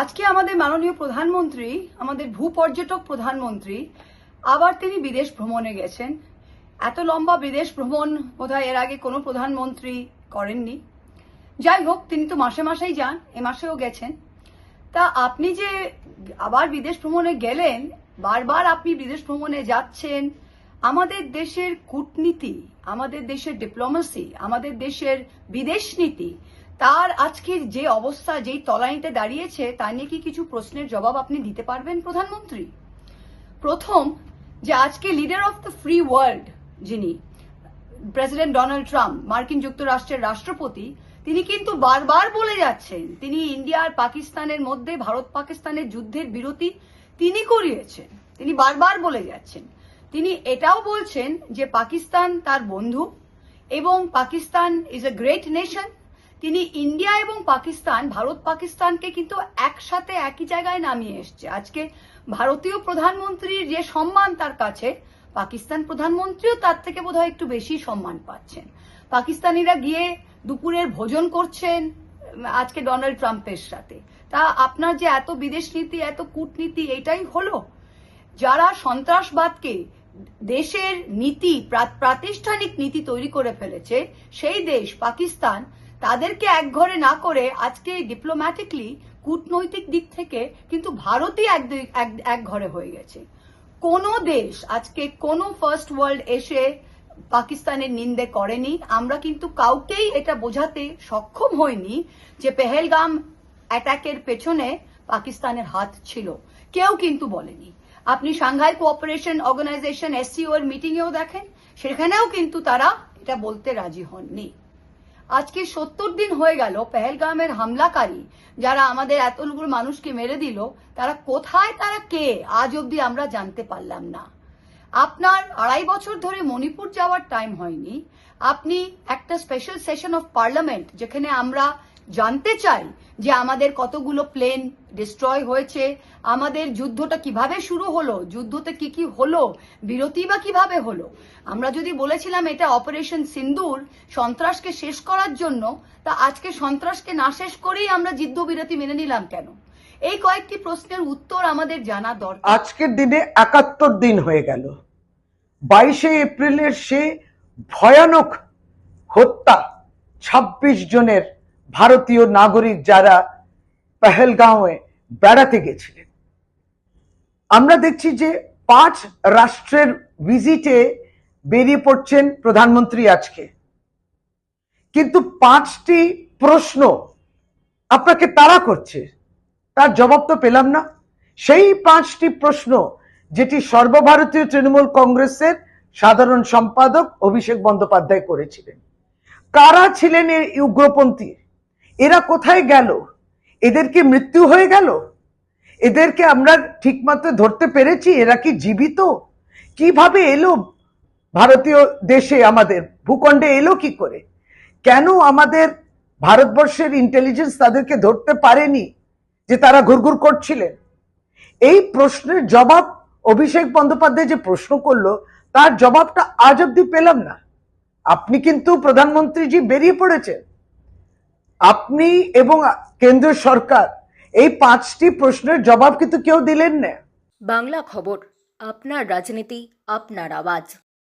আজকে আমাদের মাননীয় প্রধানমন্ত্রী, আমাদের ভূপর্যটক প্রধানমন্ত্রী, আবার তিনি বিদেশ ভ্রমণে গেছেন। এত লম্বা বিদেশ ভ্রমণ বোধহয় এর আগে কোনো প্রধানমন্ত্রী করেননি। যাই হোক, তিনি তো মাসে মাসেই যান, এ মাসেও গেছেন। তা আপনি যে আবার বিদেশ ভ্রমণে গেলেন, বারবার আপনি বিদেশ ভ্রমণে যাচ্ছেন, আমাদের দেশের কূটনীতি, আমাদের দেশের ডিপ্লোমেসি আমাদের দেশের বিদেশ নীতি তার আজকের যে অবস্থা, যেই তলানিতে দাঁড়িয়েছে, তা নিয়ে কি কিছু প্রশ্নের জবাব আপনি দিতে পারবেন প্রধানমন্ত্রী? প্রথম, যে আজকে leader of the free world যিনি প্রেসিডেন্ট ডোনাল্ড ট্রাম্প মার্কিন যুক্তরাষ্ট্রের রাষ্ট্রপতি, তিনি কিন্তু বারবার বলে যাচ্ছেন, তিনি ইন্ডিয়া আর পাকিস্তানের মধ্যে, ভারত পাকিস্তানের যুদ্ধের বিরতি তিনি করিয়েছেন, তিনি বারবার বলে যাচ্ছেন। তিনি এটাও বলছেন যে পাকিস্তান তার বন্ধু এবং Pakistan is a great nation তিনি ইন্ডিয়া এবং পাকিস্তান, ভারত, পাকিস্তানকে কিন্তু একসাথে একই জায়গায় নামিয়ে এসছে। আজকে ভারতীয় প্রধানমন্ত্রীর যে সম্মান তার কাছে, পাকিস্তান প্রধানমন্ত্রীও তার থেকে বোধহয় একটু বেশি সম্মান পাচ্ছেন। পাকিস্তানিরা গিয়ে দুপুরের ভোজন করছেন আজকে ডোনাল্ড ট্রাম্পের সাথে। তা আপনার যে এত বিদেশ নীতি, এত কূটনীতি, এটাই হলো? যারা সন্ত্রাসবাদকে দেশের নীতি প্রাতিষ্ঠানিক নীতি তৈরি করে ফেলেছে, সেই দেশ, পাকিস্তান তাদেরকে একঘরে না করে আজকে ডিপ্লোম্যাটিকলি কূটনৈতিক দিক থেকে কিন্তু ভারতই এক এক- এক ঘরে হয়ে গেছে। কোনো দেশ আজকে কোনো ফার্স্ট ওয়ার্ল্ড এসে পাকিস্তানের নিন্দে করেনি। আমরা কিন্তু কাউকেই এটা বোঝাতে সক্ষম হইনি যে পেহেলগাম অ্যাটাকের পেছনে পাকিস্তানের হাত ছিল। কেউ কিন্তু বলেনি। আপনি সাংঘাই কোঅপারেশন অর্গানাইজেশন এসসিও এর মিটিংয়েও দেখেন, সেখানেও কিন্তু তারা এটা বলতে রাজি হননি। আজকে সত্তর দিন হয়ে গেল পেহেলগামের হামলাকারী যারা আমাদের এতগুলো মানুষকে মেরে দিল, তারা কোথায়, তারা কে, আজ অবধি আমরা জানতে পারলাম না। আপনার আড়াই বছর ধরে মণিপুর যাওয়ার টাইম হয়নি। আপনি একটা স্পেশাল সেশন অফ পার্লামেন্ট যেখানে আমরা জানতে চাই যে আমাদের কতগুলো প্লেন ডিস্ট্রয় হয়েছে, আমাদের যুদ্ধটা কীভাবে শুরু হলো, যুদ্ধতে কি কি হলো, বিরতি বা কীভাবে হলো? আমরা যদি বলেছিলাম এটা অপারেশন সিন্দুর সন্ত্রাসকে শেষ করার জন্য, তা আজকে সন্ত্রাসকে না শেষ করেই আমরা যুদ্ধ বিরতি মেনে নিলাম কেন? এই কয়েকটি প্রশ্নের উত্তর আমাদের জানা দরকার। আজকের দিনে একাত্তর দিন হয়ে গেল। বাইশে এপ্রিলের সে ভয়ানক হত্যা ২৬ জনের ভারতীয় নাগরিক যারা পেহেলগাঁওয়ে বেড়াতে গেছিলেন, আমরা দেখছি যে পাঁচ রাষ্ট্রের ভিজিটে বেরিয়ে পড়ছেন প্রধানমন্ত্রী আজকে। কিন্তু পাঁচটি প্রশ্ন আপনাকে তারা করছে, তার জবাব তো পেলাম না। সেই পাঁচটি প্রশ্ন যেটি সর্বভারতীয় তৃণমূল কংগ্রেসের সাধারণ সম্পাদক অভিষেক বন্দ্যোপাধ্যায় করেছিলেন, কারা ছিলেন এই উগ্রপন্থী এরা কোথায় গেল? এদের কি মৃত্যু হয়ে গেল? এদেরকে আমরা ঠিকমতো ধরতে পেরেছি? এরা কি জীবিত? কীভাবে এলো ভারতীয় দেশে আমাদের? ভূখণ্ডে এলো কি করে? কেন আমাদের ভারতবর্ষের ইন্টেলিজেন্স তাদেরকে ধরতে পারেনি যে তারা ঘুরঘুর করছিলেন? এই প্রশ্নের জবাব অভিষেক বন্দ্যোপাধ্যায় যে প্রশ্ন করল, তার জবাবটা আজ অব্দি পেলাম না। আপনি কিন্তু প্রধানমন্ত্রীজি বেরিয়ে পড়েছেন। আপনি এবং কেন্দ্রীয় সরকার এই পাঁচটি প্রশ্নের জবাব কিন্তু কেউ দিলেন না। বাংলা খবর, আপনার রাজনীতি, আপনার আওয়াজ।